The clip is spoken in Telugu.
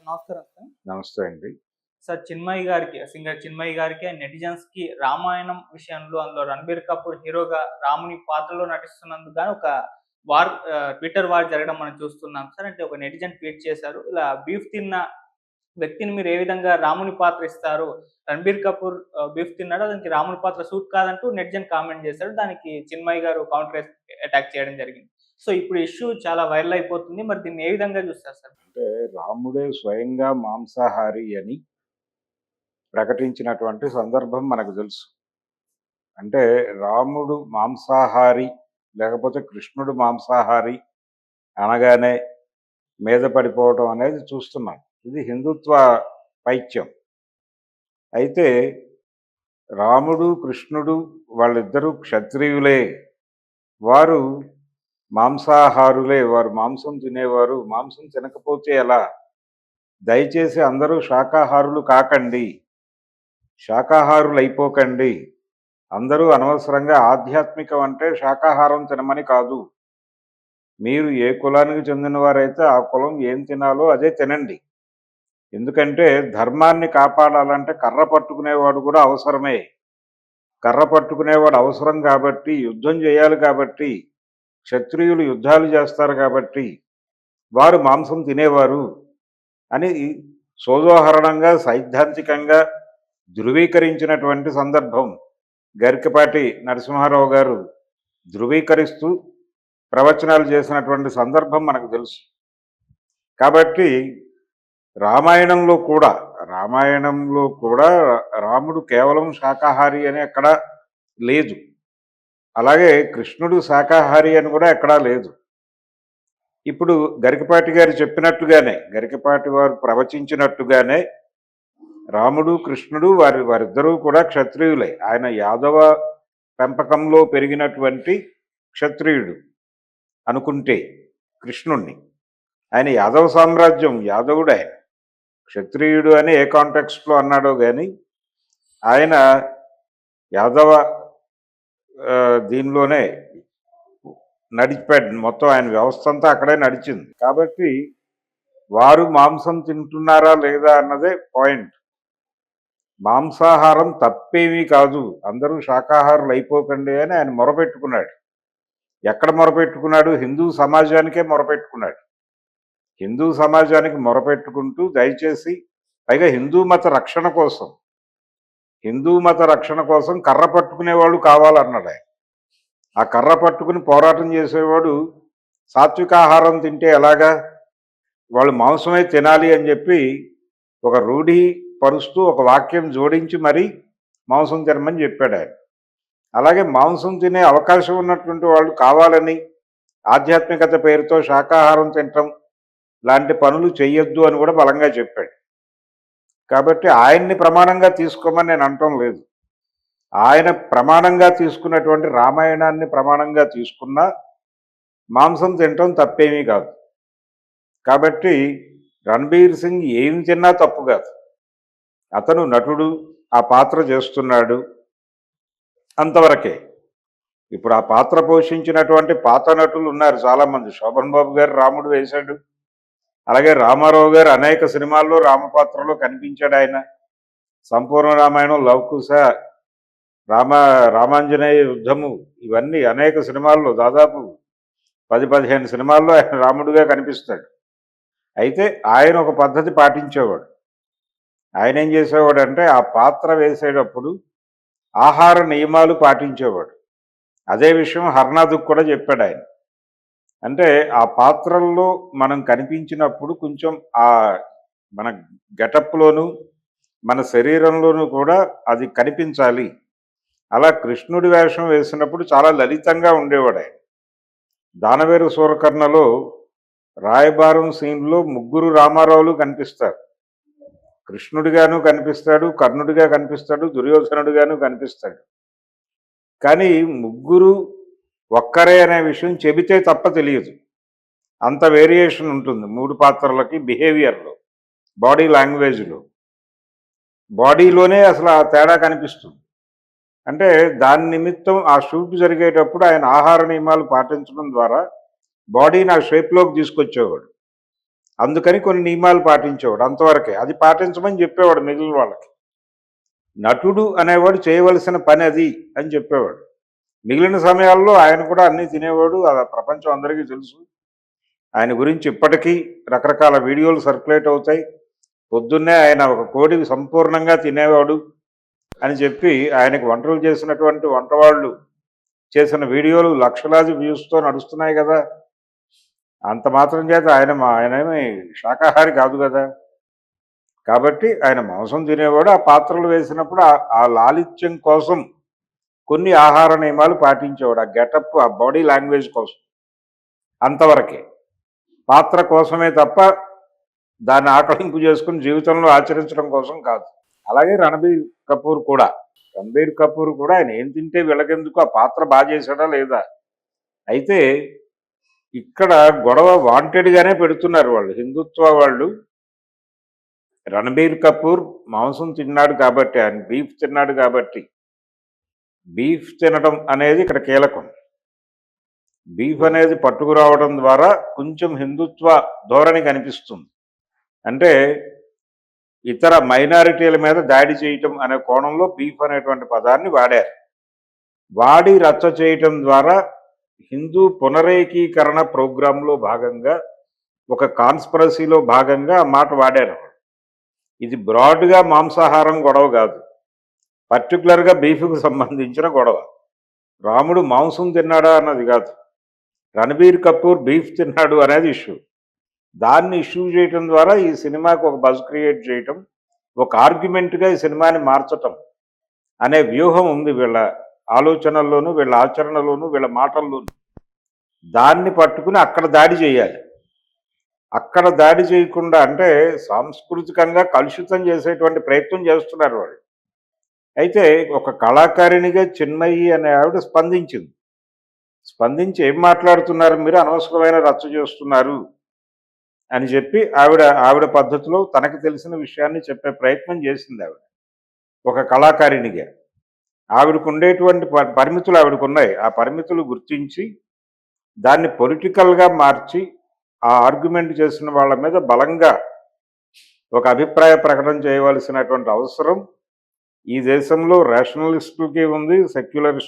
సార్. నమస్కారం సార్. నమస్తే అండి. సార్ చిన్మయి గారికి సింగర్ చిన్మయి గారికి అండ్ నెటిజన్స్కి రామాయణం విషయంలో అందులో రణబీర్ కపూర్ హీరోగా రాముని పాత్రలో నటిస్తున్నందుకు గాను ఒక వార్ ట్విట్టర్ వార్ జరగడం మనం చూస్తున్నాం సార్. అంటే ఒక నెటిజన్ ట్వీట్ చేశారు. ఇలా బీఫ్ తిన్న వ్యక్తిని మీరు ఏ విధంగా రాముని పాత్ర ఇస్తారు? రణబీర్ కపూర్ బీఫ్ తిన్నాడు? దానికి రాముని పాత్ర సూట్ కాదంటూ నెటిజన్ కామెంట్ చేశారు. దానికి చిన్మయి గారు కౌంటర్ అటాక్ చేయడం జరిగింది. సో ఇప్పుడు ఇష్యూ చాలా వైరల్ అయిపోతుంది. మరి దీన్ని ఏ విధంగా చూస్తారు సార్? అంటే రాముడే స్వయంగా మాంసాహారి అని ప్రకటించినటువంటి సందర్భం మనకు తెలుసు. అంటే రాముడు మాంసాహారి లేకపోతే కృష్ణుడు మాంసాహారి అనగానే మీద పడిపోవడం అనేది చూస్తున్నాం. ఇది హిందుత్వ పైత్యం. అయితే రాముడు కృష్ణుడు వాళ్ళిద్దరూ క్షత్రియులే. వారు మాంసాహారులే వారు మాంసం తినేవారు మాంసం తినకపోతే ఎలా? దయచేసి అందరూ శాకాహారులు కాకండి. శాకాహారులు అయిపోకండి అందరూ అనవసరంగా ఆధ్యాత్మికం అంటే శాకాహారం తినమని కాదు. మీరు ఏ కులానికి చెందినవారైతే ఆ కులం ఏం తినాలో అదే తినండి. ఎందుకంటే ధర్మాన్ని కాపాడాలంటే కర్ర పట్టుకునేవాడు కూడా అవసరమే. కర్ర పట్టుకునేవాడు అవసరం కాబట్టి యుద్ధం చేయాలి కాబట్టి క్షత్రియులు యుద్ధాలు చేస్తారు కాబట్టి వారు మాంసం తినేవారు అని సోదోహరణంగా సైద్ధాంతికంగా ధృవీకరించినటువంటి సందర్భం గరికపాటి నరసింహారావు గారు ధృవీకరిస్తూ ప్రవచనాలు చేసినటువంటి సందర్భం మనకు తెలుసు. కాబట్టి రామాయణంలో కూడా రామాయణంలో కూడా రాముడు కేవలం శాకాహారి అని అక్కడ లేదు. అలాగే కృష్ణుడు శాకాహారి అని కూడా ఎక్కడా లేదు. ఇప్పుడు గరికపాటి గారు చెప్పినట్టుగానే గరికపాటి వారు ప్రవచించినట్టుగానే రాముడు కృష్ణుడు వారి వారిద్దరూ కూడా క్షత్రియులే. ఆయన యాదవ పెంపకంలో పెరిగినటువంటి క్షత్రియుడు అనుకుంటే కృష్ణుణ్ణి. ఆయన యాదవ సామ్రాజ్యం యాదవుడు ఆయన. క్షత్రియుడు అని ఏ కాంటెక్స్ట్లో అన్నాడో కానీ ఆయన యాదవ దీనిలోనే నడిచిపోయాడు మొత్తం ఆయన వ్యవస్థ అంతా అక్కడే నడిచింది. కాబట్టి వారు మాంసం తింటున్నారా లేదా అన్నదే పాయింట్. మాంసాహారం తప్పేమీ కాదు. అందరూ శాకాహారులు అయిపోకండి అని ఆయన మొరపెట్టుకున్నాడు. ఎక్కడ మొరపెట్టుకున్నాడు? హిందూ సమాజానికే మొరపెట్టుకున్నాడు. హిందూ సమాజానికి మొరపెట్టుకుంటూ దయచేసి పైగా హిందూ మత రక్షణ కోసం హిందూ మత రక్షణ కోసం కర్ర పట్టుకునేవాళ్ళు కావాలన్నాడు ఆయన. ఆ కర్ర పట్టుకుని పోరాటం చేసేవాడు సాత్వికాహారం తింటే ఎలాగా? వాళ్ళు మాంసమే తినాలి అని చెప్పి ఒక రూఢి పరుస్తూ ఒక వాక్యం జోడించి మరీ మాంసం తినమని చెప్పాడు ఆయన. అలాగే మాంసం తినే అవకాశం ఉన్నటువంటి వాళ్ళు కావాలని ఆధ్యాత్మికత పేరుతో శాకాహారం తినటం లాంటి పనులు చేయొద్దు అని కూడా బలంగా చెప్పాడు. కాబట్టి ఆయన్ని ప్రమాణంగా తీసుకోమని నేను అనటం లేదు. ఆయన ప్రమాణంగా తీసుకున్నటువంటి రామాయణాన్ని ప్రమాణంగా తీసుకున్నా మాంసం తినటం తప్పేమీ కాదు. కాబట్టి రణబీర్ సింగ్ ఏం తిన్నా తప్పు కాదు. అతను నటుడు ఆ పాత్ర చేస్తున్నాడు అంతవరకే. ఇప్పుడు ఆ పాత్ర పోషించినటువంటి పాత నటులు ఉన్నారు చాలామంది. శోభన్ బాబు గారు రాముడు వేశాడు. అలాగే రామారావు గారు అనేక సినిమాల్లో రామపాత్రలో కనిపించాడు ఆయన. సంపూర్ణ రామాయణం లవకుశ రామ రామాంజనేయ యుద్ధము ఇవన్నీ అనేక సినిమాల్లో దాదాపు పది పదిహేను సినిమాల్లో ఆయన రాముడుగా కనిపిస్తాడు. అయితే ఆయన ఒక పద్ధతి పాటించేవాడు. ఆయన ఏం చేసేవాడు అంటే ఆ పాత్ర వేసేటప్పుడు ఆహార నియమాలు పాటించేవాడు. అదే విషయం హర్నాథుకు కూడా చెప్పాడు ఆయన. అంటే ఆ పాత్రల్లో మనం కనిపించినప్పుడు కొంచెం ఆ మన గెటప్లోను మన శరీరంలోనూ కూడా అది కనిపించాలి. అలా కృష్ణుడి వేషం వేసినప్పుడు చాలా లలితంగా ఉండేవాడు ఆయన. దానవేరు సూరకర్ణలో రాయబారం సీన్లో ముగ్గురు రామారావులు కనిపిస్తారు. కృష్ణుడిగాను కనిపిస్తాడు కర్ణుడిగా కనిపిస్తాడు దుర్యోధనుడిగాను కనిపిస్తాడు. కానీ ముగ్గురు ఒక్కరే అనే విషయం చెబితే తప్ప తెలియదు. అంత వేరియేషన్ ఉంటుంది మూడు పాత్రలకి బిహేవియర్లో బాడీ లాంగ్వేజ్లో. బాడీలోనే అసలు ఆ తేడా కనిపిస్తుంది. అంటే దాని నిమిత్తం ఆ షూట్ జరిగేటప్పుడు ఆయన ఆహార నియమాలు పాటించడం ద్వారా బాడీని ఆ షేప్లోకి తీసుకొచ్చేవాడు. అందుకని కొన్ని నియమాలు పాటించేవాడు అంతవరకే. అది పాటించమని చెప్పేవాడు మిగిలిన వాళ్ళకి. నటుడు అనేవాడు చేయవలసిన పని అది అని చెప్పేవాడు. మిగిలిన సమయాల్లో ఆయన కూడా అన్నీ తినేవాడు. అది ప్రపంచం అందరికీ తెలుసు. ఆయన గురించి ఇప్పటికీ రకరకాల వీడియోలు సర్క్యులేట్ అవుతాయి. పొద్దున్నే ఆయన ఒక కోడి సంపూర్ణంగా తినేవాడు అని చెప్పి ఆయనకు వంటలు చేసినటువంటి వంటవాళ్ళు చేసిన వీడియోలు లక్షలాది వ్యూస్తో నడుస్తున్నాయి కదా. అంత మాత్రం చేత ఆయన మా- ఆయనేమి శాకాహారి కాదు కదా. కాబట్టి ఆయన మాంసం తినేవాడు. ఆ పాత్రలు వేసినప్పుడు ఆ లాలిత్యం కోసం కొన్ని ఆహార నియమాలు పాటించేవాడు. ఆ గెటప్ ఆ బాడీ లాంగ్వేజ్ కోసం. అంతవరకే. పాత్ర కోసమే తప్ప దాన్ని ఆకలింపు చేసుకుని జీవితంలో ఆచరించడం కోసం కాదు. అలాగే రణబీర్ కపూర్ కూడా. రణబీర్ కపూర్ కూడా ఆయన ఏం తింటే వీళ్ళకెందుకు? ఆ పాత్ర బాగా చేశాడా లేదా? అయితే ఇక్కడ గొడవ వాంటెడ్గానే పెడుతున్నారు వాళ్ళు. హిందుత్వ వాళ్ళు. రణబీర్ కపూర్ మాంసం తిన్నాడు కాబట్టి ఆయన బీఫ్ తిన్నాడు కాబట్టి బీఫ్ తినడం అనేది ఇక్కడ కీలకం. బీఫ్ అనేది పట్టుకురావడం ద్వారా కొంచెం హిందుత్వ ధోరణి కనిపిస్తుంది. అంటే ఇతర మైనారిటీల మీద దాడి చేయటం అనే కోణంలో బీఫ్ అనేటువంటి పదాన్ని వాడారు. వాడి రచ్చ చేయటం ద్వారా హిందూ పునరేకీకరణ ప్రోగ్రాంలో భాగంగా ఒక కాన్స్పరసీలో భాగంగా ఆ మాట వాడారు. ఇది బ్రాడ్గా మాంసాహారం గొడవ కాదు. పర్టికులర్గా బీఫ్కు సంబంధించిన గొడవ. రాముడు మాంసం తిన్నాడా అన్నది కాదు. రణబీర్ కపూర్ బీఫ్ తిన్నాడు అనేది ఇష్యూ. దాన్ని ఇష్యూ చేయటం ద్వారా ఈ సినిమాకు ఒక బజ్ క్రియేట్ చేయటం ఒక ఆర్గ్యుమెంట్గా ఈ సినిమాని మార్చటం అనే వ్యూహం ఉంది వీళ్ళ ఆలోచనల్లోనూ వీళ్ళ ఆచరణలోనూ వీళ్ళ మాటల్లోనూ. దాన్ని పట్టుకుని అక్కడ దాడి చేయాలి. అక్కడ దాడి చేయకుండా అంటే సాంస్కృతికంగా కలుషితం చేసేటువంటి ప్రయత్నం చేస్తున్నారు వాళ్ళు. అయితే ఒక కళాకారిణిగా చిన్మయి అనే ఆవిడ స్పందించింది. స్పందించి ఏం మాట్లాడుతున్నారు? మీరు అనవసరమైన రచ్చ చేస్తున్నారు అని చెప్పి ఆవిడ ఆవిడ పద్ధతిలో తనకు తెలిసిన విషయాన్ని చెప్పే ప్రయత్నం చేసింది ఆవిడ. ఒక కళాకారిణిగా. ఆవిడకు ఉండేటువంటి ప- పరిమితులు ఆవిడకు ఉన్నాయి ఆ పరిమితులు గుర్తించి దాన్ని పొలిటికల్గా మార్చి ఆ ఆర్గ్యుమెంట్ చేసిన వాళ్ళ మీద బలంగా ఒక అభిప్రాయ ప్రకటన చేయవలసినటువంటి అవసరం ఈ దేశంలో రేషనలిస్టులకి ఉంది సెక్యులరిస్టులకి